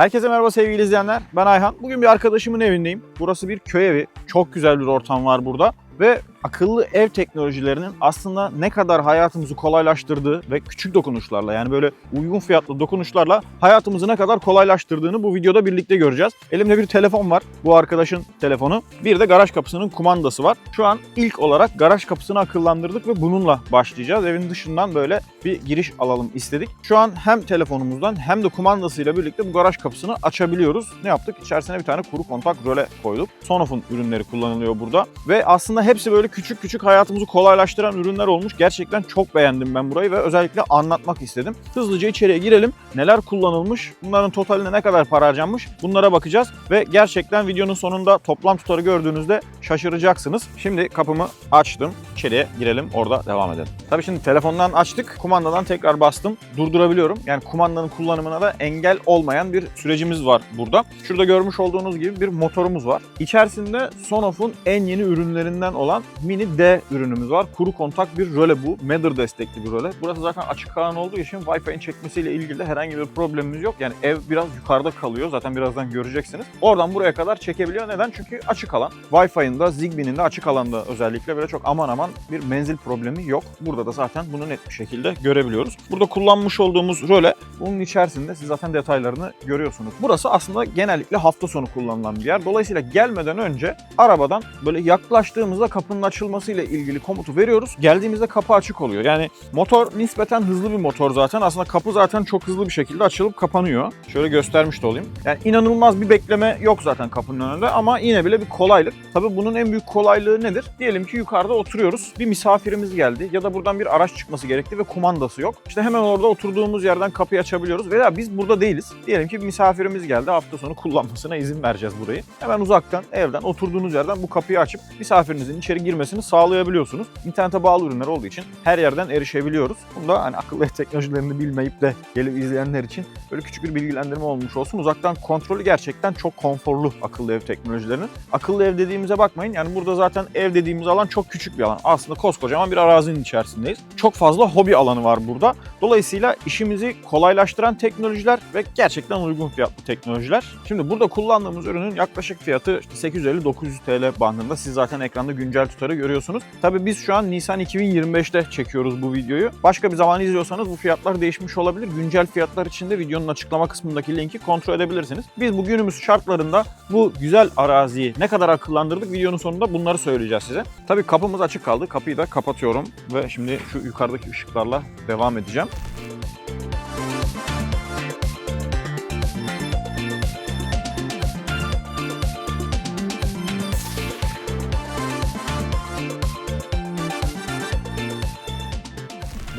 Herkese merhaba sevgili izleyenler. Ben Ayhan. Bugün bir arkadaşımın evindeyim. Burası bir köy evi. Çok güzel bir ortam var burada. Ve akıllı ev teknolojilerinin aslında ne kadar hayatımızı kolaylaştırdığı ve küçük dokunuşlarla yani böyle uygun fiyatlı dokunuşlarla hayatımızı ne kadar kolaylaştırdığını bu videoda birlikte göreceğiz. Elimde bir telefon var. Bu arkadaşın telefonu. Bir de garaj kapısının kumandası var. Şu an ilk olarak garaj kapısını akıllandırdık ve bununla başlayacağız. Evin dışından böyle bir giriş alalım istedik. Şu an hem telefonumuzdan hem de kumandasıyla birlikte bu garaj kapısını açabiliyoruz. Ne yaptık? İçerisine bir tane kuru kontak röle koyduk. Sonoff'un ürünleri kullanılıyor burada. Ve aslında hepsi böyle küçük küçük hayatımızı kolaylaştıran ürünler olmuş. Gerçekten çok beğendim ben burayı ve özellikle anlatmak istedim. Hızlıca içeriye girelim. Neler kullanılmış, bunların totaline ne kadar para harcanmış bunlara bakacağız. Ve gerçekten videonun sonunda toplam tutarı gördüğünüzde şaşıracaksınız. Şimdi kapımı açtım. İçeriye girelim orada devam edelim. Tabii şimdi telefondan açtık. Kumandadan tekrar bastım. Durdurabiliyorum. Yani kumandanın kullanımına da engel olmayan bir sürecimiz var burada. Şurada görmüş olduğunuz gibi bir motorumuz var. İçerisinde Sonoff'un en yeni ürünlerinden olan Mini D ürünümüz var. Kuru kontak bir röle bu. Matter destekli bir röle. Burası zaten açık alan olduğu için Wi-Fi'nin çekmesiyle ilgili de herhangi bir problemimiz yok. Yani ev biraz yukarıda kalıyor. Zaten birazdan göreceksiniz. Oradan buraya kadar çekebiliyor. Neden? Çünkü açık alan. Wi-Fi'nin de Zigbee'nin de açık alanda özellikle böyle çok aman aman bir menzil problemi yok. Burada da zaten bunu net bir şekilde görebiliyoruz. Burada kullanmış olduğumuz röle bunun içerisinde siz zaten detaylarını görüyorsunuz. Burası aslında genellikle hafta sonu kullanılan bir yer. Dolayısıyla gelmeden önce arabadan böyle yaklaştığımızda kapının açılmasıyla ilgili komutu veriyoruz. Geldiğimizde kapı açık oluyor. Yani motor nispeten hızlı bir motor zaten. Aslında kapı zaten çok hızlı bir şekilde açılıp kapanıyor. Şöyle göstermiş de olayım. Yani inanılmaz bir bekleme yok zaten kapının önünde ama yine bile bir kolaylık. Tabii bunun en büyük kolaylığı nedir? Diyelim ki yukarıda oturuyoruz. Bir misafirimiz geldi ya da buradan bir araç çıkması gerekti ve kumandası yok. İşte hemen orada oturduğumuz yerden kapıyı açabiliyoruz. Veya biz burada değiliz. Diyelim ki bir misafirimiz geldi. Hafta sonu kullanmasına izin vereceğiz burayı. Hemen uzaktan, evden, oturduğunuz yerden bu kapıyı açıp misafirinizin içeri girmesini sağlayabiliyorsunuz. İnternete bağlı ürünler olduğu için her yerden erişebiliyoruz. Bunda hani akıllı teknolojilerini bilmeyip de gelip izleyenler için böyle küçük bir bilgilendirme olmuş olsun. Uzaktan kontrolü gerçekten çok konforlu akıllı ev teknolojilerinin. Akıllı ev dediğimize bakmayın. Yani burada zaten ev dediğimiz alan çok küçük bir alan. Aslında koskocaman bir arazinin içerisindeyiz. Çok fazla hobi alanı var burada. Dolayısıyla işimizi kolaylaştıran teknolojiler ve gerçekten uygun fiyatlı teknolojiler. Şimdi burada kullandığımız ürünün yaklaşık fiyatı işte 850-900 TL bandında. Siz zaten ekranda güncel tutarı görüyorsunuz. Tabii biz şu an Nisan 2025'te çekiyoruz bu videoyu. Başka bir zaman izliyorsanız bu fiyatlar değişmiş olabilir. Güncel fiyatlar için de videonun açıklama kısmındaki linki kontrol edebilirsiniz. Biz bu günümüz şartlarında bu güzel araziyi ne kadar akıllandırdık videonun sonunda bunları söyleyeceğiz size. Tabii kapımız açık kaldı. Kapıyı da kapatıyorum ve şimdi şu yukarıdaki ışıklarla devam edeceğim.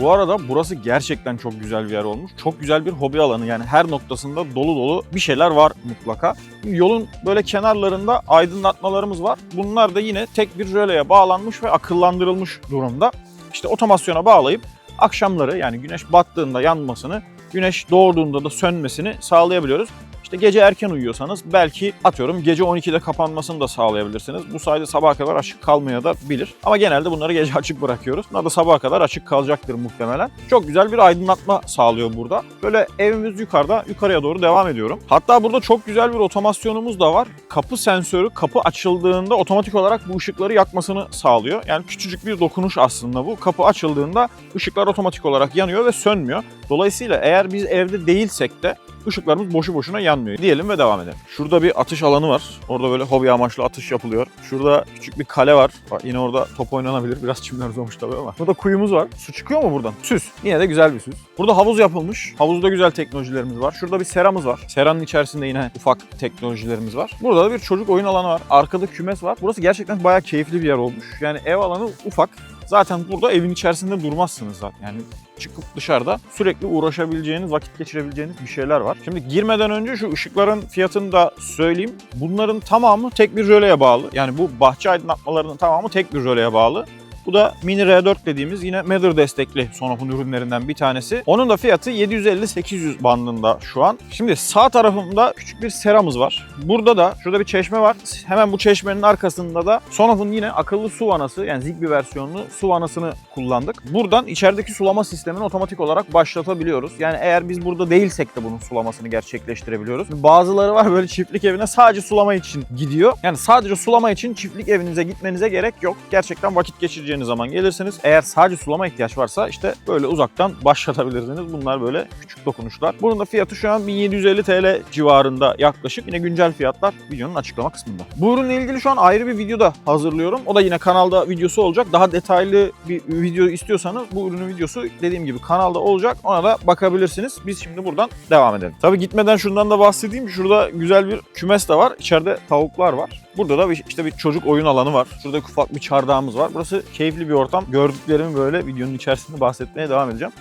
Bu arada burası gerçekten çok güzel bir yer olmuş. Çok güzel bir hobi alanı yani her noktasında dolu dolu bir şeyler var mutlaka. Yolun böyle kenarlarında aydınlatmalarımız var. Bunlar da yine tek bir röleye bağlanmış ve akıllandırılmış durumda. İşte otomasyona bağlayıp akşamları yani güneş battığında yanmasını, güneş doğduğunda da sönmesini sağlayabiliyoruz. İşte gece erken uyuyorsanız belki atıyorum gece 12'de kapanmasını da sağlayabilirsiniz. Bu sayede sabaha kadar açık kalmaya da bilir. Ama genelde bunları gece açık bırakıyoruz. Bunlar da sabaha kadar açık kalacaktır muhtemelen. Çok güzel bir aydınlatma sağlıyor burada. Böyle evimiz yukarıda, yukarıya doğru devam ediyorum. Hatta burada çok güzel bir otomasyonumuz da var. Kapı sensörü kapı açıldığında otomatik olarak bu ışıkları yakmasını sağlıyor. Yani küçücük bir dokunuş aslında bu. Kapı açıldığında ışıklar otomatik olarak yanıyor ve sönmüyor. Dolayısıyla eğer biz evde değilsek de ışıklarımız boşu boşuna yanmıyor diyelim ve devam edelim. Şurada bir atış alanı var. Orada böyle hobi amaçlı atış yapılıyor. Şurada küçük bir kale var. Bak yine orada top oynanabilir. Biraz çimler uzamış tabii ama. Burada kuyumuz var. Su çıkıyor mu buradan? Süs. Yine de güzel bir süs. Burada havuz yapılmış. Havuzda güzel teknolojilerimiz var. Şurada bir seramız var. Seranın içerisinde yine ufak teknolojilerimiz var. Burada da bir çocuk oyun alanı var. Arkada kümes var. Burası gerçekten bayağı keyifli bir yer olmuş. Yani ev alanı ufak. Zaten burada evin içerisinde durmazsınız zaten. Yani çıkıp dışarıda sürekli uğraşabileceğiniz, vakit geçirebileceğiniz bir şeyler var. Şimdi girmeden önce şu ışıkların fiyatını da söyleyeyim. Bunların tamamı tek bir röleye bağlı. Yani bu bahçe aydınlatmalarının tamamı tek bir röleye bağlı. Bu da Mini R4 dediğimiz yine Mather destekli Sonoff'un ürünlerinden bir tanesi. Onun da fiyatı 750-800 bandında şu an. Şimdi sağ tarafımda küçük bir seramız var. Burada da şurada bir çeşme var. Hemen bu çeşmenin arkasında da Sonoff'un yine akıllı su vanası yani Zigbee versiyonlu su vanasını kullandık. Buradan içerideki sulama sistemini otomatik olarak başlatabiliyoruz. Yani eğer biz burada değilsek de bunun sulamasını gerçekleştirebiliyoruz. Bazıları var böyle çiftlik evine sadece sulama için gidiyor. Yani sadece sulama için çiftlik evinize gitmenize gerek yok. Gerçekten vakit geçireceğiniz zaman gelirsiniz. Eğer sadece sulama ihtiyaç varsa işte böyle uzaktan başlatabilirsiniz. Bunlar böyle küçük dokunuşlar. Bunun da fiyatı şu an 1750 TL civarında yaklaşık. Yine güncel fiyatlar videonun açıklama kısmında. Bu ürünle ilgili şu an ayrı bir video da hazırlıyorum. O da yine kanalda videosu olacak. Daha detaylı bir video istiyorsanız bu ürünün videosu dediğim gibi kanalda olacak. Ona da bakabilirsiniz. Biz şimdi buradan devam edelim. Tabii gitmeden şundan da bahsedeyim. Şurada güzel bir kümes de var. İçeride tavuklar var. Burada da bir, işte bir çocuk oyun alanı var. Şurada ufak bir çardağımız var. Burası keyifli bir ortam. Gördüklerimi böyle videonun içerisinde bahsetmeye devam edeceğim.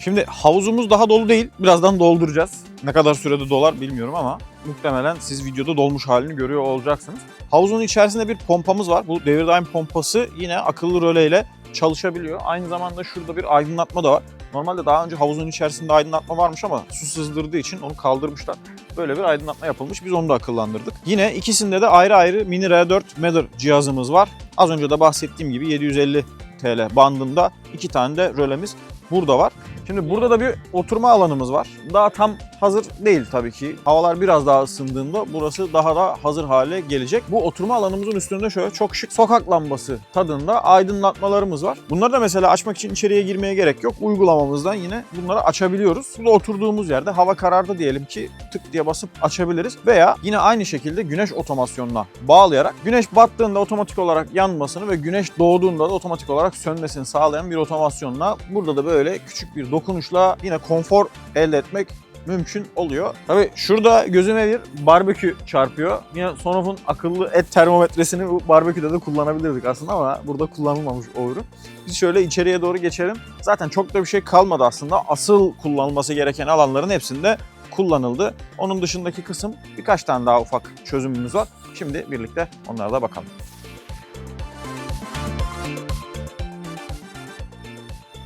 Şimdi havuzumuz daha dolu değil. Birazdan dolduracağız. Ne kadar sürede dolar bilmiyorum ama muhtemelen siz videoda dolmuş halini görüyor olacaksınız. Havuzun içerisinde bir pompamız var. Bu devir daim pompası yine akıllı röleyle çalışabiliyor. Aynı zamanda şurada bir aydınlatma da var. Normalde daha önce havuzun içerisinde aydınlatma varmış ama su sızdırdığı için onu kaldırmışlar. Böyle bir aydınlatma yapılmış. Biz onu da akıllandırdık. Yine ikisinde de ayrı ayrı Mini R4 Mather cihazımız var. Az önce de bahsettiğim gibi 750 TL bandında iki tane de rölemiz burada var. Şimdi burada da bir oturma alanımız var. Daha tam hazır değil tabii ki. Havalar biraz daha ısındığında burası daha da hazır hale gelecek. Bu oturma alanımızın üstünde şöyle çok şık sokak lambası tadında aydınlatmalarımız var. Bunları da mesela açmak için içeriye girmeye gerek yok. Uygulamamızdan yine bunları açabiliyoruz. Burada oturduğumuz yerde hava karardı diyelim ki tık diye basıp açabiliriz. Veya yine aynı şekilde güneş otomasyonuna bağlayarak güneş battığında otomatik olarak yanmasını ve güneş doğduğunda da otomatik olarak sönmesini sağlayan bir otomasyonla burada da böyle küçük bir dokunuşla yine konfor elde etmek mümkün oluyor. Tabii şurada gözüme bir barbekü çarpıyor. Yine Sonoff'un akıllı et termometresini bu barbeküde de kullanabilirdik aslında ama burada kullanılmamış o. Biz şöyle içeriye doğru geçelim. Zaten çok da bir şey kalmadı aslında. Asıl kullanılması gereken alanların hepsinde kullanıldı. Onun dışındaki kısım birkaç tane daha ufak çözümümüz var. Şimdi birlikte onlara da bakalım.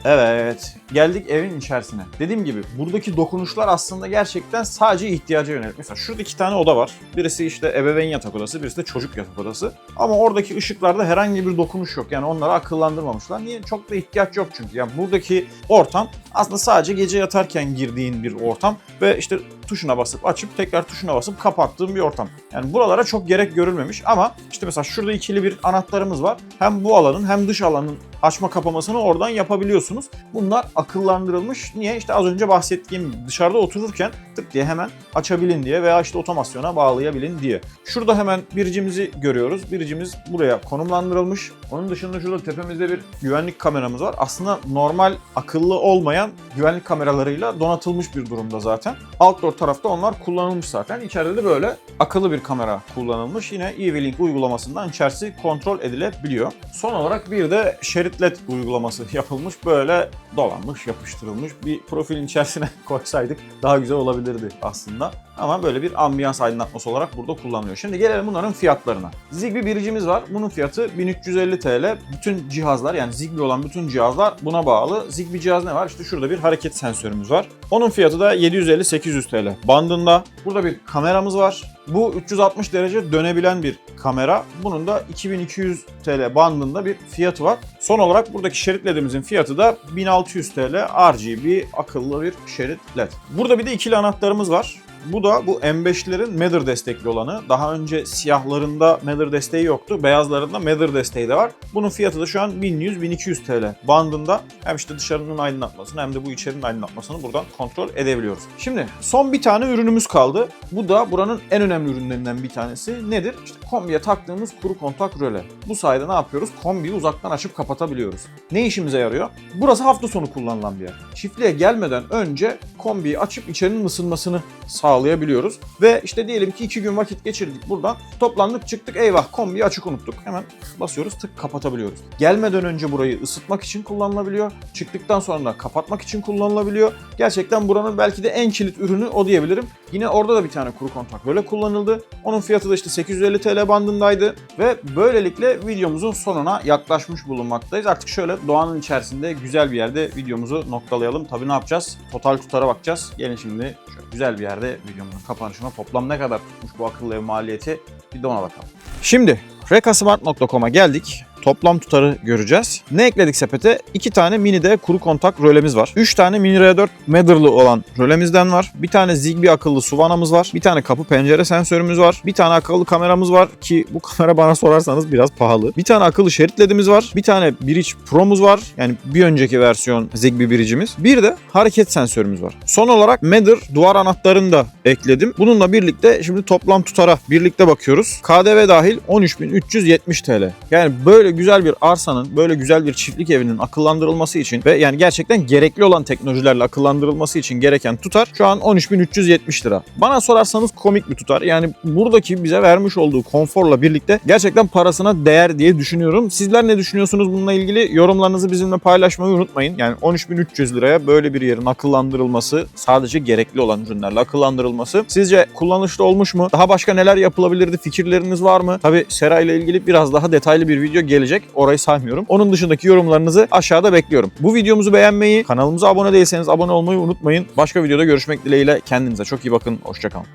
Evet, geldik evin içerisine. Dediğim gibi buradaki dokunuşlar aslında gerçekten sadece ihtiyaca yönelik. Mesela şurada iki tane oda var. Birisi işte ebeveyn yatak odası, birisi de çocuk yatak odası. Ama oradaki ışıklarda herhangi bir dokunuş yok. Yani onları akıllandırmamışlar. Niye? Çok da ihtiyaç yok çünkü. Yani buradaki ortam aslında sadece gece yatarken girdiğin bir ortam ve işte tuşuna basıp açıp tekrar tuşuna basıp kapattığın bir ortam. Yani buralara çok gerek görülmemiş ama işte mesela şurada ikili bir anahtarımız var. Hem bu alanın hem dış alanın açma kapamasını oradan yapabiliyorsunuz. Bunlar akıllandırılmış. Niye? İşte az önce bahsettiğim dışarıda otururken tık diye hemen açabilin diye veya işte otomasyona bağlayabilin diye. Şurada hemen biricimizi görüyoruz. Biricimiz buraya konumlandırılmış. Onun dışında şurada tepemizde bir güvenlik kameramız var. Aslında normal akıllı olmayan güvenlik kameralarıyla donatılmış bir durumda zaten. Outdoor tarafta onlar kullanılmış zaten. İçeride de böyle akıllı bir kamera kullanılmış. Yine EV-Link uygulamasından içerisi kontrol edilebiliyor. Son olarak bir de şerit led uygulaması yapılmış. Böyle dolanmış, yapıştırılmış bir profilin içerisine koysaydık daha güzel olabilirdi aslında. Ama böyle bir ambiyans aydınlatması olarak burada kullanılıyor. Şimdi gelelim bunların fiyatlarına. Zigbee biricimiz var. Bunun fiyatı 1350 TL. Bütün cihazlar yani Zigbee olan bütün cihazlar buna bağlı. Zigbee cihaz ne var? İşte şurada bir hareket sensörümüz var. Onun fiyatı da 750-800 TL bandında. Burada bir kameramız var. Bu 360 derece dönebilen bir kamera. Bunun da 2200 TL bandında bir fiyatı var. Son olarak buradaki şerit ledimizin fiyatı da 1600 TL RGB akıllı bir şerit led. Burada bir de ikili anahtarımız var. Bu da bu M5'lerin Mather destekli olanı. Daha önce siyahlarında Mather desteği yoktu. Beyazlarında Mather desteği de var. Bunun fiyatı da şu an 1100-1200 TL bandında. Hem işte dışarının aydınlatmasını hem de bu içerinin aydınlatmasını buradan kontrol edebiliyoruz. Şimdi son bir tane ürünümüz kaldı. Bu da buranın en önemli ürünlerinden bir tanesi. Nedir? İşte kombiye taktığımız kuru kontak röle. Bu sayede ne yapıyoruz? Kombiyi uzaktan açıp kapatabiliyoruz. Ne işimize yarıyor? Burası hafta sonu kullanılan bir yer. Çiftliğe gelmeden önce kombiyi açıp içerinin ısınmasını sağlıyoruz sağlayabiliyoruz. Ve işte diyelim ki iki gün vakit geçirdik buradan. Toplandık çıktık eyvah kombiyi açık unuttuk. Hemen basıyoruz tık kapatabiliyoruz. Gelmeden önce burayı ısıtmak için kullanılabiliyor. Çıktıktan sonra da kapatmak için kullanılabiliyor. Gerçekten buranın belki de en kilit ürünü o diyebilirim. Yine orada da bir tane kuru kontak böyle kullanıldı. Onun fiyatı da işte 850 TL bandındaydı. Ve böylelikle videomuzun sonuna yaklaşmış bulunmaktayız. Artık şöyle doğanın içerisinde güzel bir yerde videomuzu noktalayalım. Tabii ne yapacağız? Total tutara bakacağız. Gelin şimdi şöyle güzel bir yerde videomuzun kapanışına toplam ne kadar tutmuş bu akıllı ev maliyeti bir de ona bakalım. Şimdi rekasmart.com'a geldik. Toplam tutarı göreceğiz. Ne ekledik sepete? 2 tane mini D kuru kontak rölemiz var. 3 tane mini R4 Mather'lı olan rölemizden var. Bir tane Zigbee akıllı su vanamız var. Bir tane kapı pencere sensörümüz var. Bir tane akıllı kameramız var ki bu kamera bana sorarsanız biraz pahalı. Bir tane akıllı şerit ledimiz var. Bir tane Bridge Pro'muz var. Yani bir önceki versiyon Zigbee Bridge'imiz. Bir de hareket sensörümüz var. Son olarak Mather duvar anahtarını da ekledim. Bununla birlikte şimdi toplam tutara birlikte bakıyoruz. KDV dahil 13.370 TL. Yani böyle güzel bir arsanın, böyle güzel bir çiftlik evinin akıllandırılması için ve yani gerçekten gerekli olan teknolojilerle akıllandırılması için gereken tutar şu an 13.370 lira. Bana sorarsanız komik bir tutar. Yani buradaki bize vermiş olduğu konforla birlikte gerçekten parasına değer diye düşünüyorum. Sizler ne düşünüyorsunuz bununla ilgili? Yorumlarınızı bizimle paylaşmayı unutmayın. Yani 13.300 liraya böyle bir yerin akıllandırılması, sadece gerekli olan ürünlerle akıllandırılması sizce kullanışlı olmuş mu? Daha başka neler yapılabilirdi? Fikirleriniz var mı? Tabii Sera ile ilgili biraz daha detaylı bir video gelecek. Orayı saymıyorum. Onun dışındaki yorumlarınızı aşağıda bekliyorum. Bu videomuzu beğenmeyi, kanalımıza abone değilseniz abone olmayı unutmayın. Başka videoda görüşmek dileğiyle. Kendinize çok iyi bakın. Hoşçakalın.